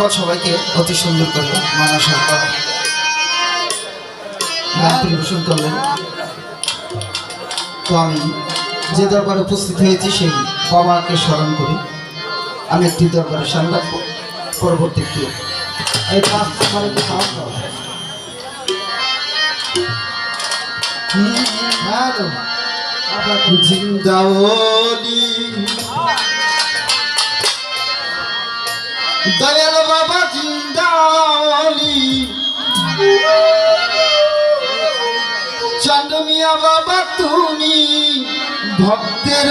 ধন্যবাদ সবাইকে অতি সুন্দর করে মানা সরকার পরিবেশন করলেন। তো আমি যে দরবারে উপস্থিত হয়েছি সেই বাবাকে স্মরণ করি। আমি একটি দরবারে সাংবাদ পরবর্তী একটি দয়াল ভক্তের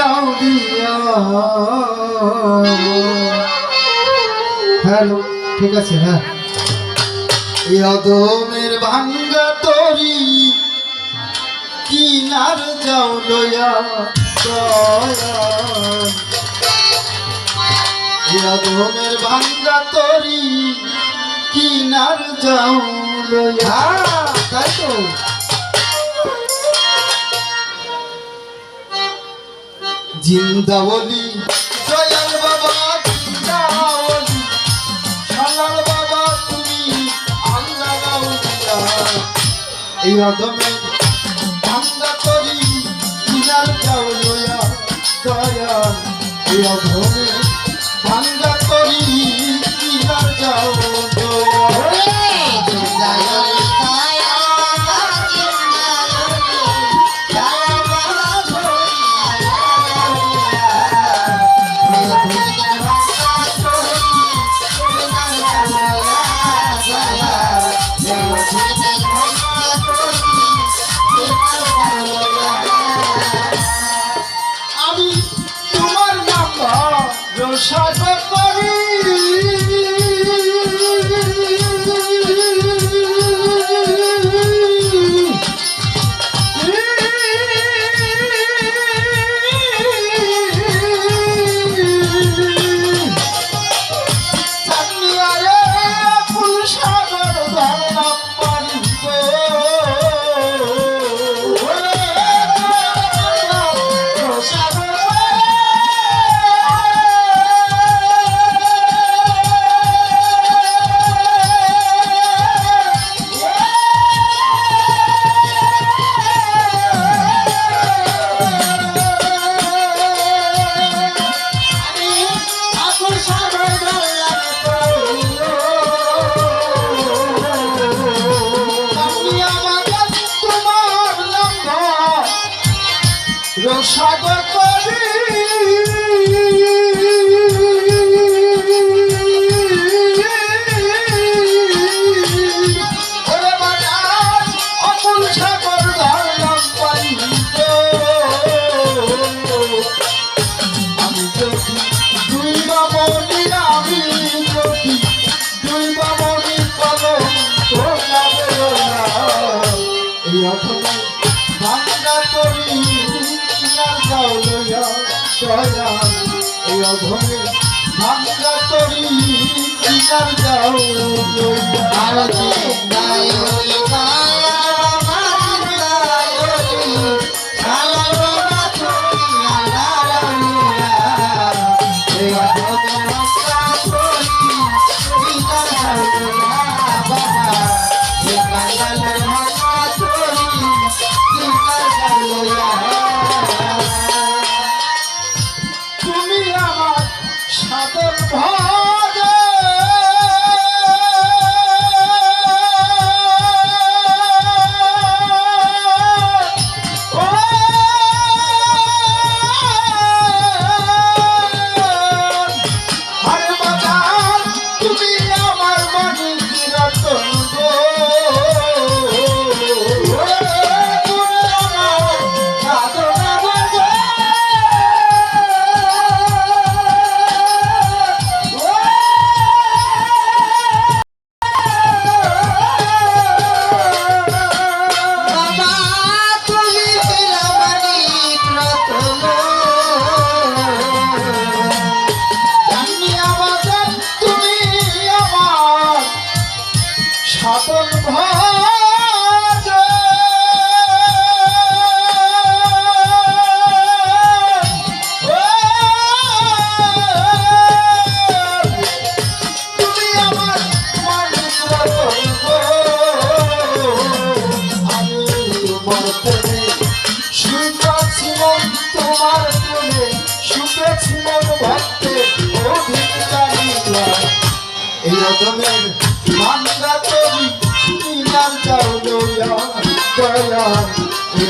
হ্যালো, ঠিক আছে হ্যাঁ। ইয়াদমের ভাঙ্গা তরি, কিনার যাও লয়া ইয়াদমের ভাঙ্গা তরি, কিনার যাও লয়া। তাই তো? জিন্দাওলি দয়াল বাবা জিন্দাবলি। সালাল বাবা তুমি আল্লাহ এই রাধমে ভাঙ্গা করি কিনার যাও জয়াল দয়াল এই আদমে এই অধমে ভাঙ্গা করি যাও তুমি সাধন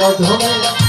অধমে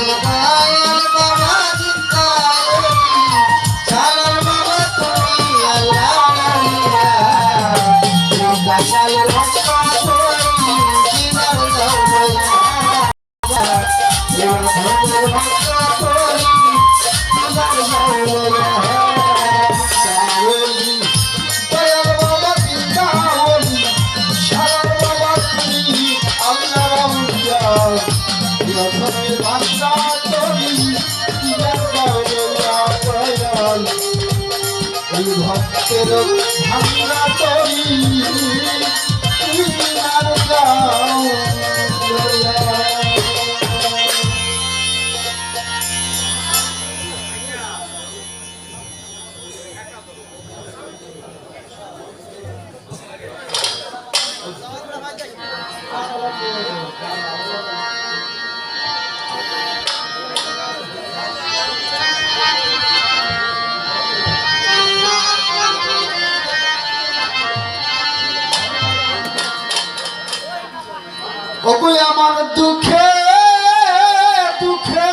আমরা তরি ওগুলি আমার দুঃখে দুঃখে।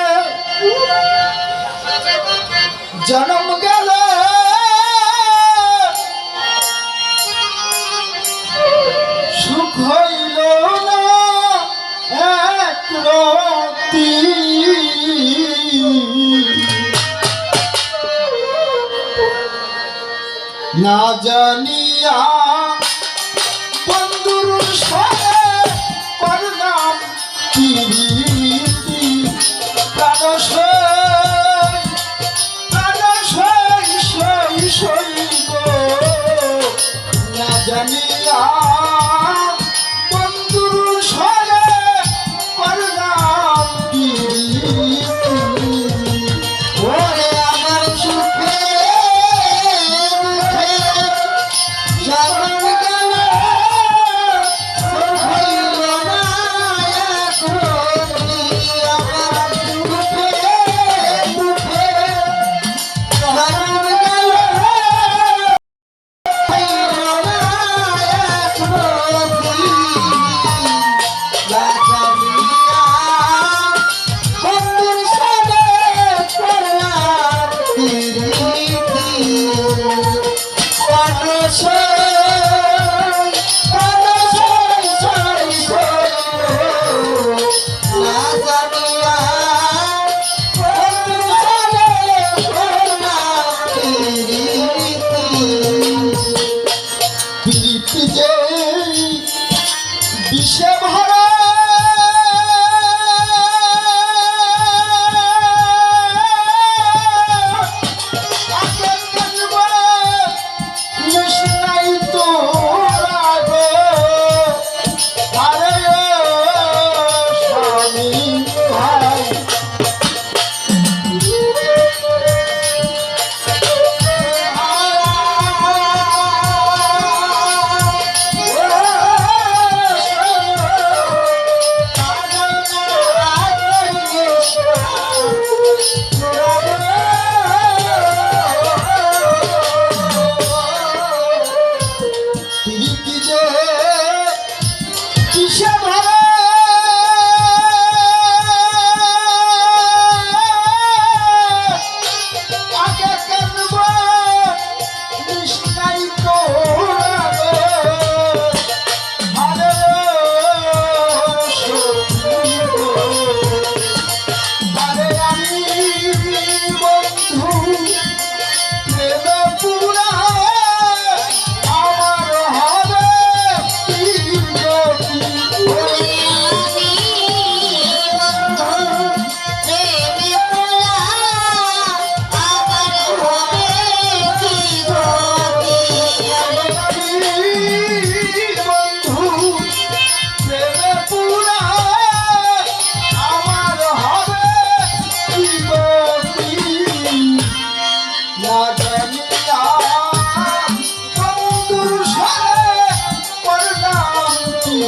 জনম গেল। সুখ হইল না এক রতি না জানিয়া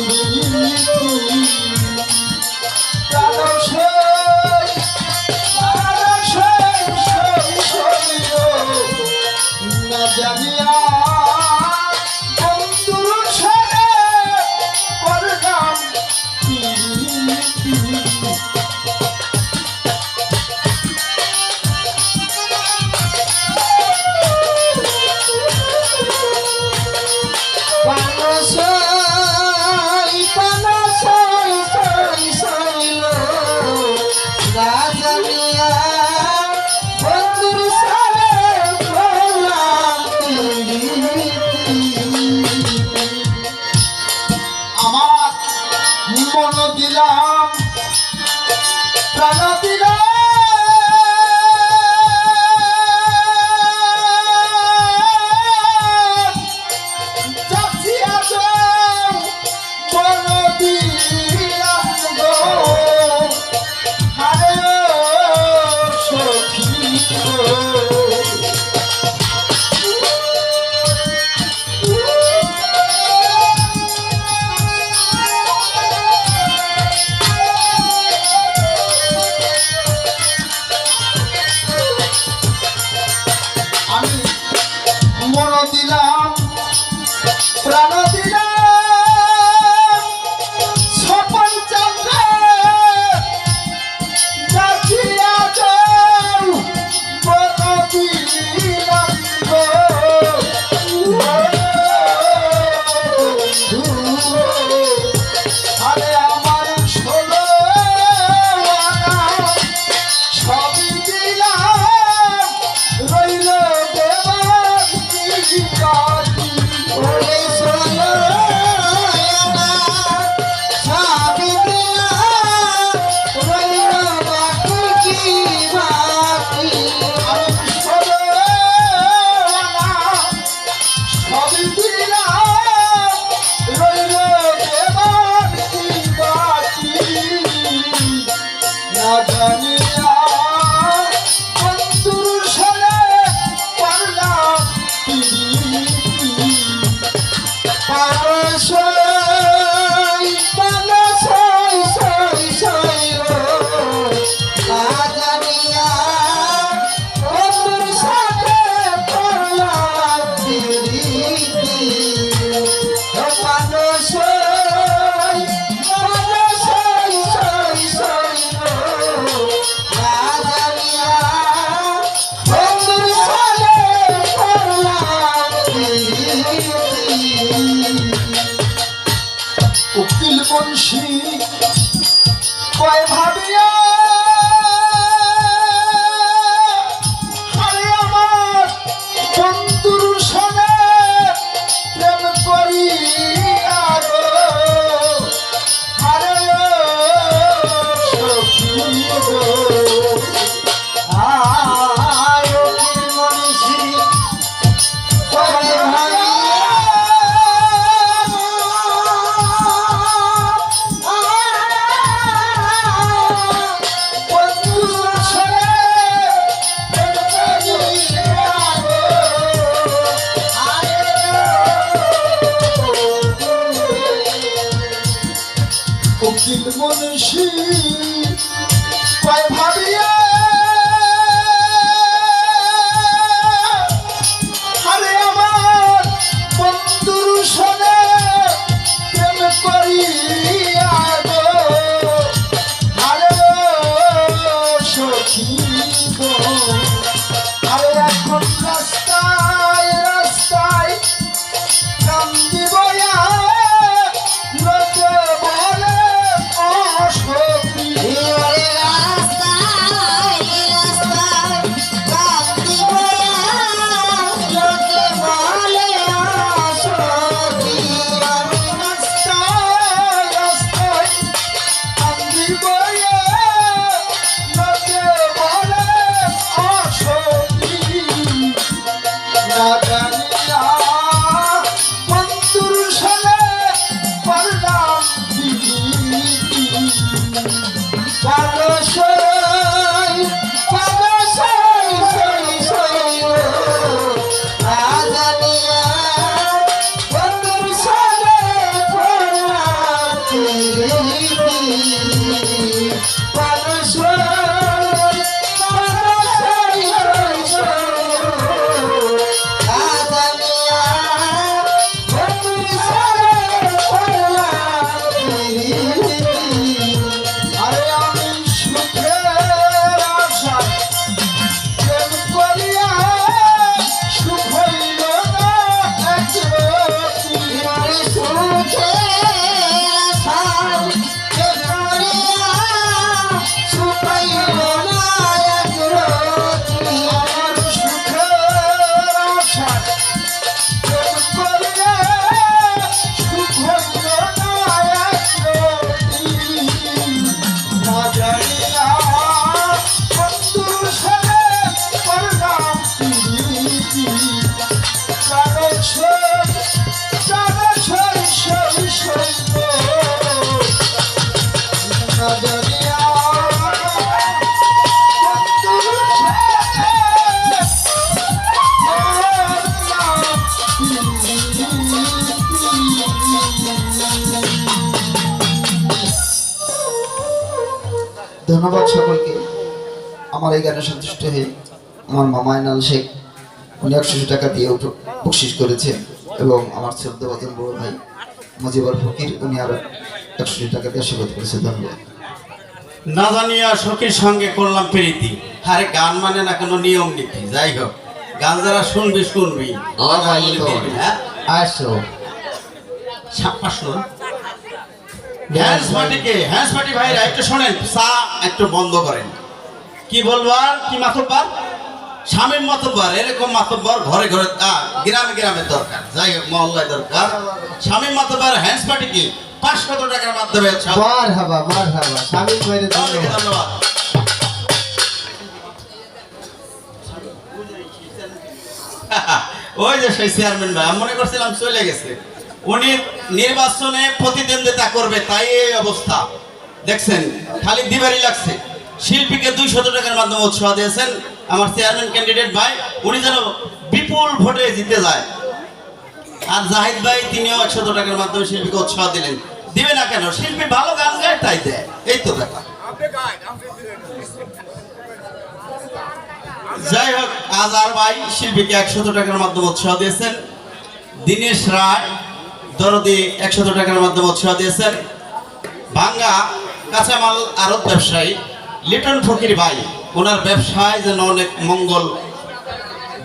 তুমি এই গানে সন্তুষ্ট হয়ে আমার মামা এনাল শেখ উনি একশো টাকা দিয়ে বকশিস করেছেন এবং আমার শ্রদ্ধা বাজন বড় ভাই মজিবর ফকির উনি আরও একশো টাকা দিয়ে আশীর্বাদ করেছে। ধন্যবাদ। না জানিয়া সখীর সঙ্গে করলাম প্রীতি। আরে গান মানে না কোনো নিয়ম নীতি। যাই হোক গান যারা শুনবি শুনবি। হ্যাঁ? আসো। হ্যান্স পার্টিকে হ্যান্স পার্টি ভাইরা একটু শোনেন। চা একটু বন্ধ করেন। কি বলবার কি মাতব্বার? স্বামীর মাতব্বার এরকম মাতব্বার ঘরে ঘরে গ্রামে গ্রামে দরকার। যাই হোক মহল্লায় দরকার। স্বামীর মাতব্বার হ্যান্স পার্টি কি? পাঁচশত টাকার মাধ্যমে ধন্যবাদ। ওই যে সেই চেয়ারম্যান ভাই মনে করছিলাম চলে গেছে। উনি নির্বাচনে প্রতিদ্বন্দ্বিতা করবে তাই এই অবস্থা। দেখছেন খালি দিবারই লাগছে। শিল্পীকে দুই শত টাকার মাধ্যমে উৎসাহ দিয়েছেন আমার চেয়ারম্যান ক্যান্ডিডেট ভাই। উনি যেন বিপুল ভোটে জিতে যায়। আর জাহিদ ভাই, তিনিও একশত টাকার মাধ্যমে শিল্পীকে উৎসাহ দিলেন। দিবে না কেন? শিল্পী ভালো গান গায়, তাই দেয়। এই তো ব্যাপার। যাই হোক আজ আর ভাই শিল্পীকে একশত টাকার মাধ্যমে উৎসাহ দিয়েছেন। দীনেশ রায়, দরদি একশত টাকার মাধ্যমে উৎসাহ দিয়েছেন। ভাঙ্গা কাঁচামাল আড়ত ব্যবসায়ী। লিটন ফকির ভাই ওনার ব্যবসায় যেন অনেক মঙ্গল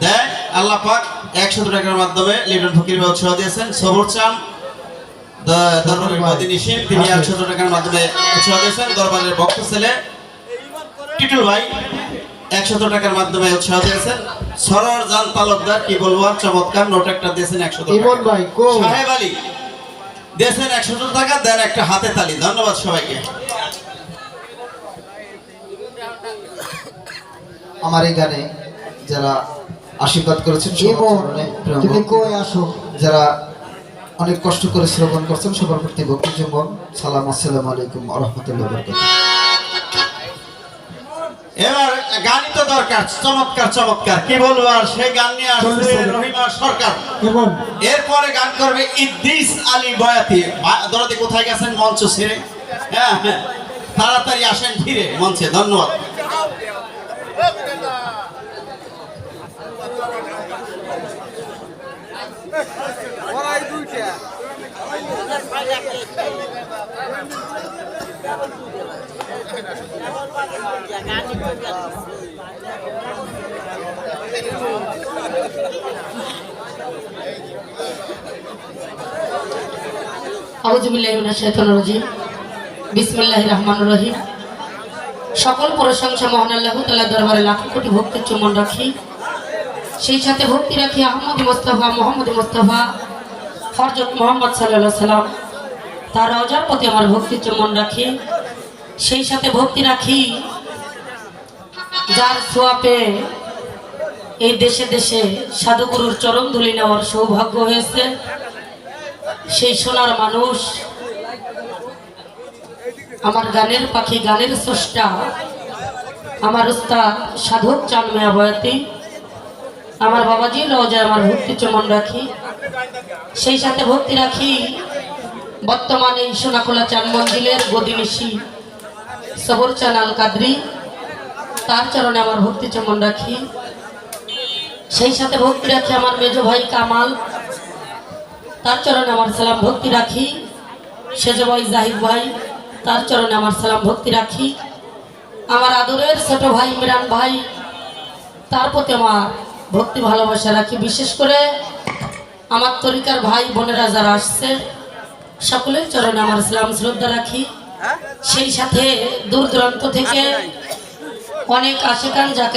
দেয়। আল্লাহ পাক একশত টাকার মাধ্যমে লিটন ফকির ভাই উৎসাহ দিয়েছেন। সবর চান তিনি একশত টাকার মাধ্যমে উৎসাহ দিয়েছেন। দরবারের ভক্ত ছেলে টিটুল ভাই একশত টাকার মাধ্যমে উৎসাহ দিয়েছেন। সরর জান তালুকদার কি বলব আর চমৎকার নোট একটা দিয়েছেন কো? সাহেব আলী দিয়েছেন একশত টাকা দেন একটা হাতে তালি। ধন্যবাদ সবাইকে। আমার এই গানে যারা আশীর্বাদ করেছেন তুমি। কই আসো? যারা অনেক কষ্ট করে শ্রবণ করছেন সবার প্রতি ভক্তি জীবন সালাম আসসালামু আলাইকুম রহমতুল্লাহ বরকাত এবার গানই তো দরকার চমৎকার চমৎকার। কি বলব আর সেই গান নিয়ে আসছে রহিমা সরকার। এরপরে গান করবে ইদ্রিস আলী বয়াতি। দরদি কোথায় গেছেন মঞ্চ ছেড়ে? হ্যাঁ হ্যাঁ। তাড়াতাড়ি আসেন ফিরে মঞ্চে ধন্যবাদ। বিসমিল্লাহির রহমানির রহিম। সকল প্রশংসা মহান আল্লাহ তাআলা দরবারে লাখ কোটি ভক্তির চুমন রাখি। সেই সাথে ভক্তি রাখি আহমদ মোস্তফা, মোহাম্মদ মোস্তফা হরজত মোহাম্মদ সাল্লাল্লাহু সাল্লাম তার রওজার প্রতি আমার ভক্তির চুমন রাখি। সেই সাথে ভক্তি রাখি যার ছোঁয়াপে এই দেশে দেশে সাধুগুরুর চরম ধুলি নেওয়ার সৌভাগ্য হয়েছে, সেই সোনার মানুষ আমার গানের পাখি, গানের স্রষ্টা, আমার উস্তাদ সাধক চান মেয়া বয়াতি, আমার বাবাজি রোজায় আমার ভক্তি চমন রাখি, সেই সাথে ভক্তি রাখি বর্তমানে সোনাখোলা চান মন্দিরের গদিনিশি সবর চান আল কাদরি। তার চরণে আমার ভক্তি চমন রাখি। সেই সাথে ভক্তি রাখি আমার মেজ ভাই কামাল। তার চরণে আমার সালাম ভক্তি রাখি। সেজ ভাই জাহিদ ভাই তার চরণে আমার সালাম ভক্তি রাখি। আমার আদরের ছোট ভাই ইমরান ভাই তার প্রতি আমার ভক্তি ভালোবাসা রাখি। বিশেষ করে আমার তরিকার ভাই বোনেরা যারা আসছে সকলের চরণে আমার সালাম শ্রদ্ধা রাখি। সেই সাথে দূর দূরান্ত থেকে অনেক আশেখান যাকে